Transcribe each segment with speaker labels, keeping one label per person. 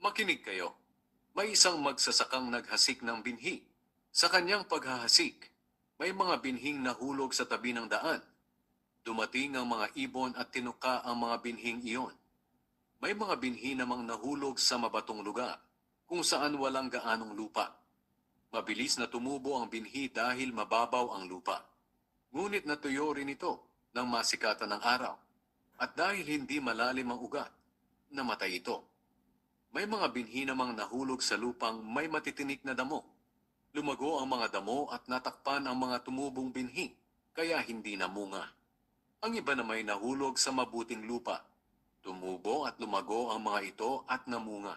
Speaker 1: Makinig kayo. May isang magsasakang naghasik ng binhi. Sa kanyang paghahasik, may mga binhing nahulog sa tabi ng daan. Dumating ang mga ibon at tinuka ang mga binhing iyon. May mga binhi namang nahulog sa mabatong lugar, kung saan walang gaanong lupa. Mabilis na tumubo ang binhi dahil mababaw ang lupa. Ngunit natuyo rin ito nang masikatan ng araw. At dahil hindi malalim ang ugat, namatay ito. May mga binhi namang nahulog sa lupang may matitinik na damo. Lumago ang mga damo at natakpan ang mga tumubong binhi, kaya hindi namunga. Ang iba na may nahulog sa mabuting lupa. Tumubo at lumago ang mga ito at namunga.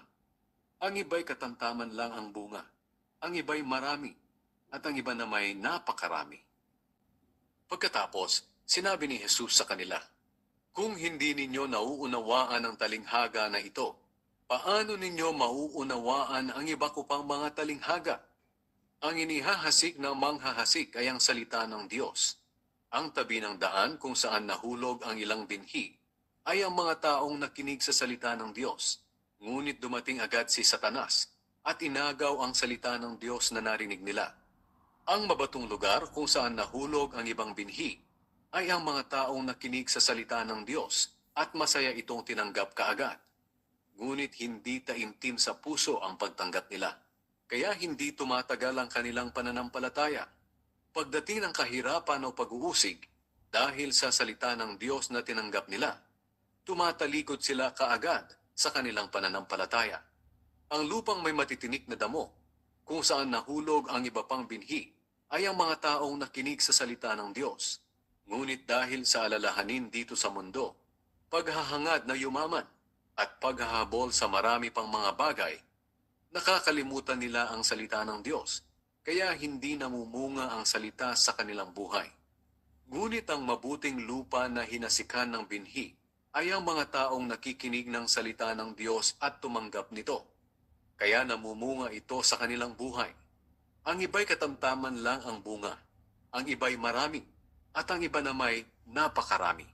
Speaker 1: Ang iba'y katamtaman lang ang bunga. Ang iba'y marami. At ang iba na may napakarami. Pagkatapos, sinabi ni Jesus sa kanila, Kung hindi ninyo nauunawaan ang talinghaga na ito, paano ninyo mauunawaan ang iba ko pang mga talinghaga? Ang inihahasik ng manghahasik ay ang salita ng Diyos. Ang tabi ng daan kung saan nahulog ang ilang binhi ay ang mga taong nakinig sa salita ng Diyos. Ngunit dumating agad si Satanas at inagaw ang salita ng Diyos na narinig nila. Ang mabatong lugar kung saan nahulog ang ibang binhi ay ang mga taong nakinig sa salita ng Diyos at masaya itong tinanggap kaagad. Ngunit hindi taimtim sa puso ang pagtanggap nila. Kaya hindi tumatagal ang kanilang pananampalataya. Pagdating ng kahirapan o pag-uusig, dahil sa salita ng Diyos na tinanggap nila, tumatalikod sila kaagad sa kanilang pananampalataya. Ang lupang may matitinik na damo, kung saan nahulog ang iba pang binhi, ay ang mga taong nakinig sa salita ng Diyos. Ngunit dahil sa alalahanin dito sa mundo, paghahangad na yumaman, at paghahabol sa marami pang mga bagay, nakakalimutan nila ang salita ng Diyos, kaya hindi namumunga ang salita sa kanilang buhay. Ngunit ang mabuting lupa na hinasikan ng binhi ay ang mga taong nakikinig ng salita ng Diyos at tumanggap nito. Kaya namumunga ito sa kanilang buhay. Ang iba'y katamtaman lang ang bunga, ang iba'y marami, at ang iba na may napakarami.